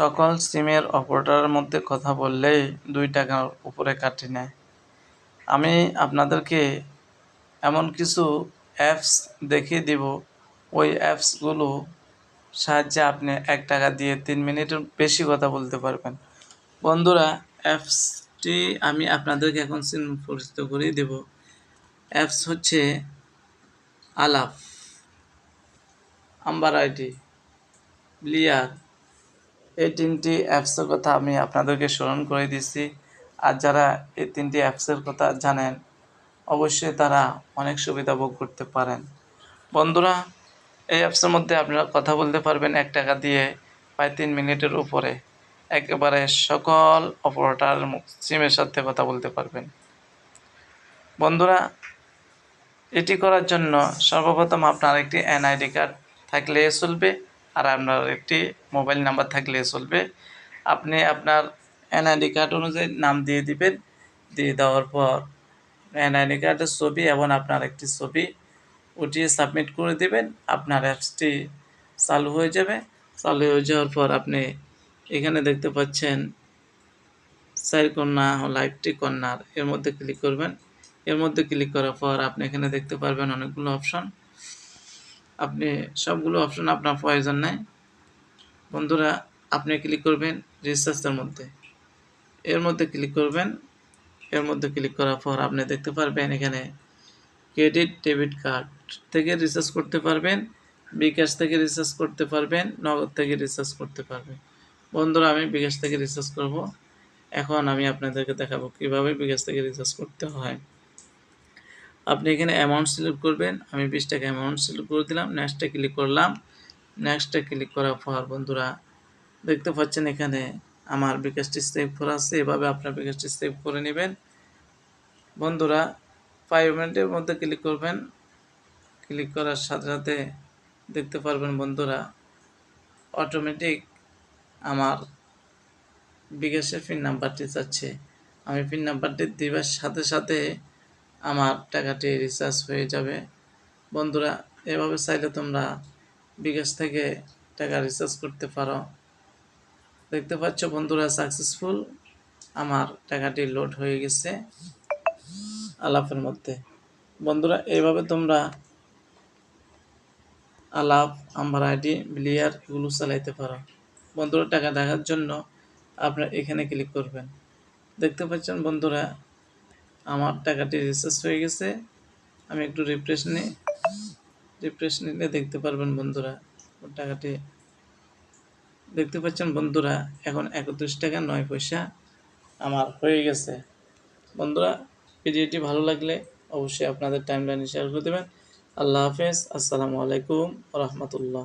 সকল সিমের অপারেটরের মধ্যে কথা বললেই দুই টাকার উপরে কাটি নেয়। আমি আপনাদেরকে এমন কিছু অ্যাপস দেখিয়ে দিব। ওই অ্যাপসগুলো সাহায্যে আপনি এক টাকা দিয়ে তিন মিনিটের বেশি কথা বলতে পারবেন। বন্ধুরা, অ্যাপসটি আমি আপনাদেরকে এখন সিম পরিচিত করিয়ে দেব। অ্যাপস হচ্ছে আলাপ আম্বার আইডি, ব্লিয়ার এই তিনটি অ্যাপসের কথা আমি আপনাদেরকে স্মরণ করে দিচ্ছি আর যারা এই তিনটি অ্যাপসের কথা জানেন, অবশ্যই তারা অনেক সুবিধা ভোগ করতে পারেন। বন্ধুরা, এই অ্যাপসের মধ্যে আপনারা কথা বলতে পারবেন এক টাকা দিয়ে প্রায় তিন মিনিটের উপরে। একেবারে সকল অপারেটার সিমের সাথে কথা বলতে পারবেন। বন্ধুরা, এটি করার জন্য সর্বপ্রথম আপনার একটি এনআইডি কার্ড থাকলে চলবে। আর আপনার একটি মোবাইল নাম্বার থাকলে চলবে। আপনি আপনার এনআইডি কার্ড অনুযায়ী নাম দিয়ে দিবেন। দিয়ে দেওয়ার পর এনআইডি কার্ডের ছবি এবং আপনার একটি ছবি উঠিয়ে সাবমিট করে দেবেন। আপনার অ্যাপসটি চালু হয়ে যাবে। চালু হয়ে যাওয়ার পর আপনি এখানে দেখতে পাচ্ছেন চার কন্যা লাইভটি কন্যার। এর মধ্যে ক্লিক করবেন। এর মধ্যে ক্লিক করার পর আপনি এখানে দেখতে পারবেন অনেকগুলো অপশন আপনি সবগুলো অপশন আপনার প্রয়োজন নেই। বন্ধুরা, আপনি ক্লিক করবেন রিসার্চের মধ্যে। এর মধ্যে ক্লিক করবেন। এর মধ্যে ক্লিক করার পর আপনি দেখতে পারবেন এখানে ক্রেডিট ডেবিট কার্ড থেকে রিচার্জ করতে পারবেন, বিকাশ থেকে রিচার্জ করতে পারবেন, নগদ থেকে রিচার্জ করতে পারবেন। বন্ধুরা, আমি বিকাশ থেকে রিচার্জ করব। এখন আমি আপনাদেরকে দেখাবো কীভাবে বিকাশ থেকে রিচার্জ করতে হয়। আপনি এখানে অ্যামাউন্ট সিলেক্ট করবেন, আমি বিশ টাকা অ্যামাউন্ট সিলেক্ট করে দিলাম নেক্সটে ক্লিক করলাম নেক্সটে ক্লিক করার পর বন্ধুরা, দেখতে পাচ্ছেন এখানে আমার বিকাশটি সেভ করা আছে, এভাবে আপনার বিকাশটি সেভ করে নেবেন। বন্ধুরা ফাইভ মিনিটের মধ্যে ক্লিক করবেন ক্লিক করার সাথে সাথে দেখতে পারবেন বন্ধুরা অটোমেটিক আমার বিকাশের পিন নাম্বারটি চাচ্ছে। আমি পিন নাম্বারটি দেবার সাথে সাথে আমার টাকাটি রিচার্জ হয়ে যাবে। বন্ধুরা, এভাবে চাইলে তোমরা বিকাশ থেকে টাকা রিচার্জ করতে পারো। দেখতে পাচ্ছ বন্ধুরা সাকসেসফুল আমার টাকাটি লোড হয়ে গেছে আলাপের মধ্যে। বন্ধুরা এইভাবে তোমরা আলাপ, আমার আইডি, বিলিয়ার এগুলো চালাইতে পারো। বন্ধুরা, টাকা দেখার জন্য আপনারা এখানে ক্লিক করবেন। দেখতে পাচ্ছেন বন্ধুরা আমার টাকাটি রিচার্জ হয়ে গেছে। আমি একটু রিফ্রেশ নিই রিফ্রেশ নিলে দেখতে পারবেন বন্ধুরা টাকাটি দেখতে পাচ্ছেন বন্ধুরা, এখন একত্রিশ টাকা নয় পয়সা আমার হয়ে গেছে। বন্ধুরা, ভিডিওটি ভালো লাগলে অবশ্যই আপনাদের টাইম লাইনে শেয়ার করে দেবেন। আল্লাহ হাফেজ, আসসালামু আলাইকুম রহমতুল্লাহ।